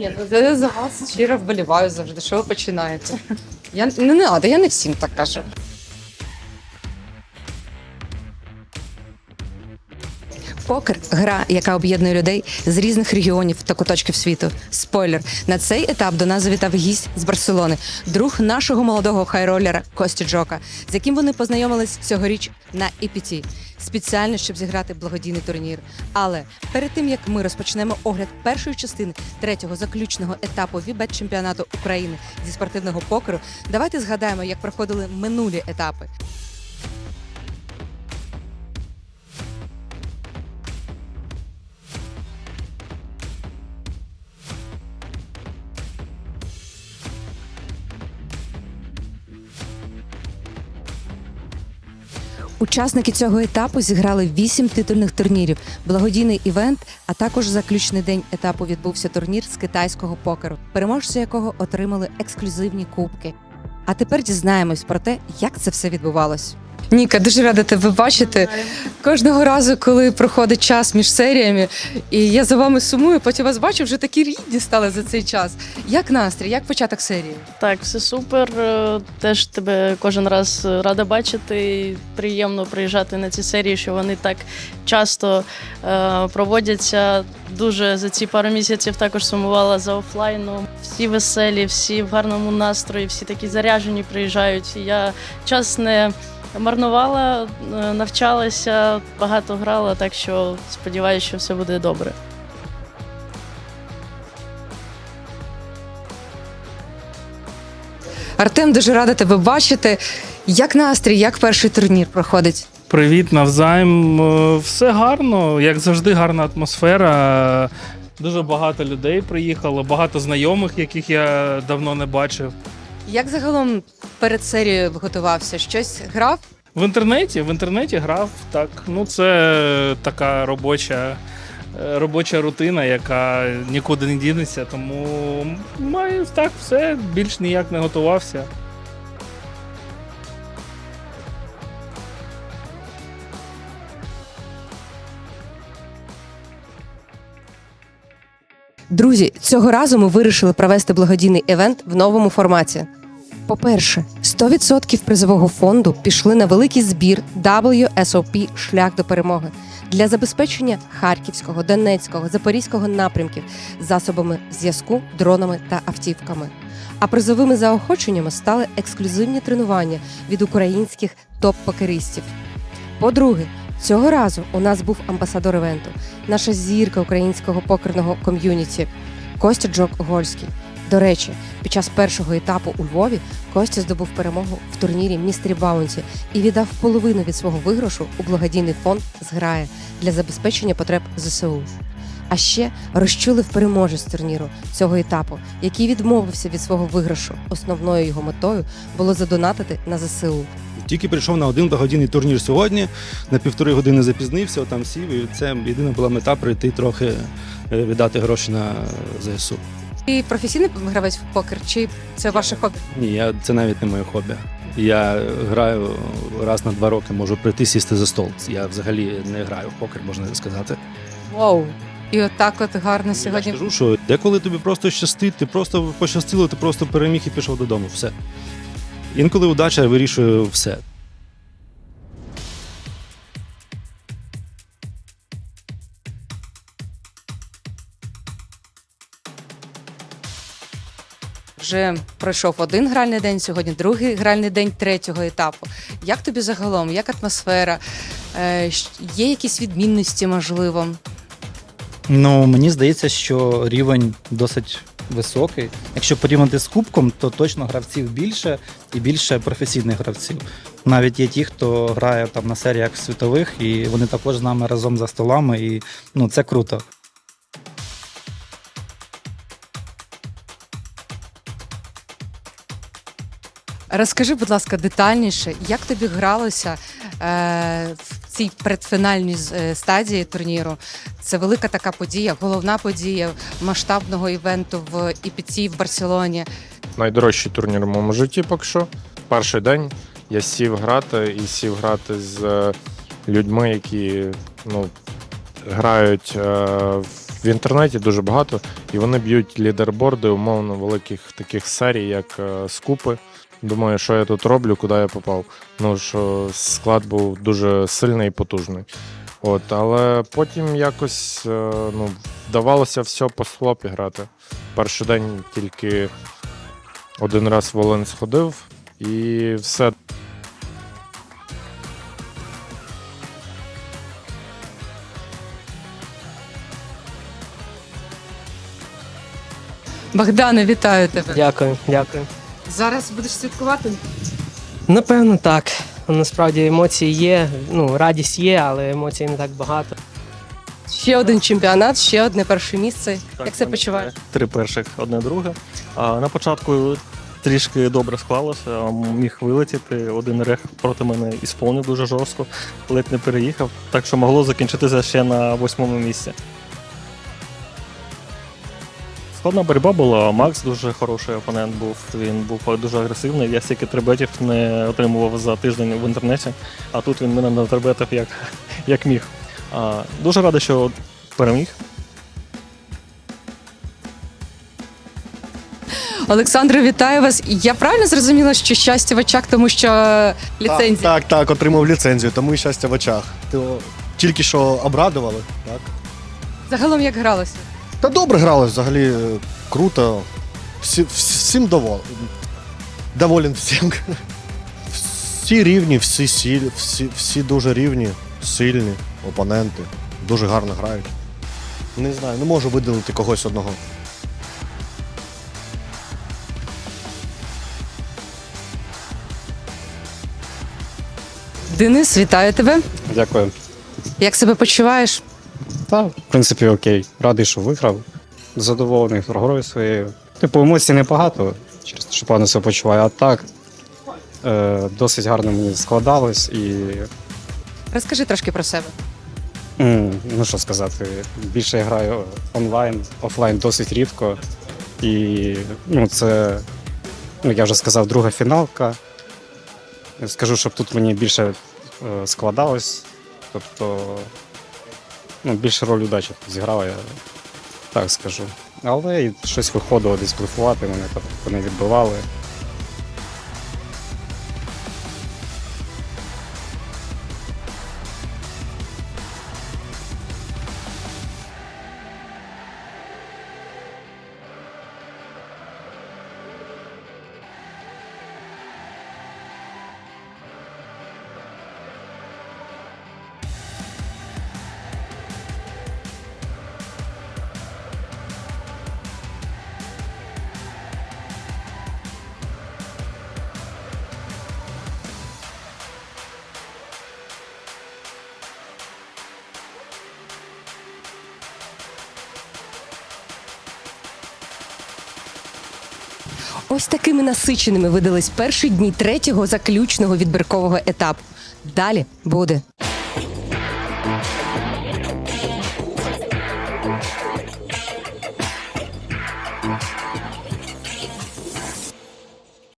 Ні, ну за, за вас щиро вболіваю завжди. Що ви починаєте? Я не не надо, я не всім так кажу. Покер гра, яка об'єднує людей з різних регіонів та куточків світу. Спойлер: на цей етап до нас завітав гість з Барселони, друг нашого молодого хайролера Кості Джока, з яким вони познайомились цьогоріч на EPT, спеціально щоб зіграти благодійний турнір. Але перед тим як ми розпочнемо огляд першої частини третього заключного етапу Вібет чемпіонату України зі спортивного покеру, давайте згадаємо, як проходили минулі етапи. Учасники цього етапу зіграли вісім титульних турнірів, благодійний івент, а також заключний день етапу відбувся турнір з китайського покеру, переможці якого отримали ексклюзивні кубки. А тепер дізнаємось про те, як це все відбувалось. Ніка, дуже рада тебе бачити. Кожного разу, коли проходить час між серіями, і я за вами сумую, потім вас бачу, вже такі рідні стали за цей час. Як настрій, як початок серії? Так, все супер. Е, Теж тебе кожен раз рада бачити. І Приємно приїжджати на ці серії, що вони так часто е, проводяться. Дуже за ці пару місяців також сумувала за офлайном. Всі веселі, всі в гарному настрої, всі такі заряжені приїжджають. І Я час не марнувала, е, навчалася, багато грала, так що сподіваюся, що все буде добре. Артем, дуже рада тебе бачити. Як настрій, як перший турнір проходить? Привіт, навзаєм. Е, Все гарно, як завжди, гарна атмосфера. Дуже багато людей приїхало, багато знайомих, яких я давно не бачив. Як загалом перед серією готувався? Щось грав? В інтернеті, в інтернеті грав так. Ну, це така робоча, е, робоча рутина, яка нікуди не дінеться, тому маю так все, більш ніяк не готувався. Друзі, цього разу ми вирішили провести благодійний івент в новому форматі. По-перше, 100% призового фонду пішли на великий збір WSOP Шлях до перемоги для забезпечення Харківського, Донецького, Запорізького напрямків засобами зв'язку, дронами та автівками. А призовими заохоченнями стали ексклюзивні тренування від українських топ-покеристів. По-друге, цього разу у нас був амбасадор івенту, наша зірка українського покерного ком'юніті Костя Джок Гольський. До речі, під час першого етапу у Львові Костя здобув перемогу в турнірі Містері Баунті і віддав половину від свого виграшу у благодійний фонд «Зграє» для забезпечення потреб ЗСУ. А ще розчулив переможець турніру цього етапу, який відмовився від свого виграшу. Основною його метою було задонатити на ЗСУ. Тільки прийшов на один благодійний турнір сьогодні, на півтори години запізнився, там сів, і це єдина була мета прийти трохи е, віддати гроші на ЗСУ. Ти професійний гравець в покер, чи це ваше хобі? Ні, я, це навіть не моє хобі. Я граю раз на два роки, можу прийти сісти за стол. Я взагалі не граю в покер, можна сказати. Вау! І отак от гарно Я сьогодні. ж кажу, що деколи тобі просто щастить, ти просто пощастило, ти просто переміг і пішов додому. Все. Інколи удача вирішує все. Вже пройшов один гральний день, сьогодні другий гральний день третього етапу. Як тобі загалом? Як атмосфера? Е, Є якісь відмінності, можливо? Ну, мені здається, що рівень досить високий. Якщо порівняти з кубком, то точно гравців більше і більше професійних гравців. Навіть є ті, хто грає там на серіях світових, і вони також з нами разом за столами, і ну це круто. Розкажи, будь ласка, детальніше, як тобі гралося е, в цій предфінальній е, стадії турніру? Це велика така подія, головна подія масштабного івенту в Іпіці в Барселоні. найдорожчий турнір в моєму житті поки що. Перший день я сів грати і сів грати з е, людьми, які ну, грають е, в в інтернеті дуже багато, і вони б'ють лідерборди умовно великих таких серій, як е, скупи. Думаю, що я тут роблю, куди я попав. Ну що склад був дуже сильний і потужний. От, але потім якось е, ну, вдавалося все по слопі грати. Перший день тільки один раз в сходив, і все Богдане, вітаю тебе. Дякую, дякую. Зараз будеш святкувати? Напевно, так. Насправді емоції є, ну, радість є, але емоцій не так багато. Ще один чемпіонат, ще одне перше місце. Так, Як це почуваєш? Три перших, одне друге. А на початку трішки добре склалося, міг вилетіти. Один рех проти мене ісполнив дуже жорстко, ледь не переїхав, так що могло закінчитися ще на восьмому місці. Складна боротьба була. Макс дуже хороший опонент був. Він був дуже агресивний. Я стільки трибетів не отримував за тиждень в інтернеті, а тут він мене натрибетив як, як міг. А, дуже радий, що переміг. Олександре, вітаю вас. Я правильно зрозуміла, що щастя в очах, тому що ліцензія. Так, так, так, отримав ліцензію, тому і щастя в очах. То тільки що обрадували, так? Загалом як гралося? Та добре грали, взагалі е, круто. Всі, всім доволен. Доволен всім. Всі рівні, всі, сіль, всі, всі дуже рівні, сильні опоненти, дуже гарно грають. Не знаю, не можу виділити когось одного. Денис, вітаю тебе. Дякую. Як себе почуваєш? Та, в принципі, окей. Радий, що виграв. Задоволений грою своєю. Типу, емоцій небагато, через те, що погано себе почуваю, а так е, досить гарно мені складалось і Розкажи трошки про себе. м, ну що сказати, більше я граю онлайн, офлайн досить рідко. І ну, це, ну, я вже сказав, друга фіналка. Скажу, щоб тут мені більше е, складалось. Тобто, ну, більше роль удачі зіграла, я так скажу. Але щось виходило десь блефувати, мене так вони відбивали. Ось такими насиченими видались перші дні третього заключного відбіркового етапу. Далі буде.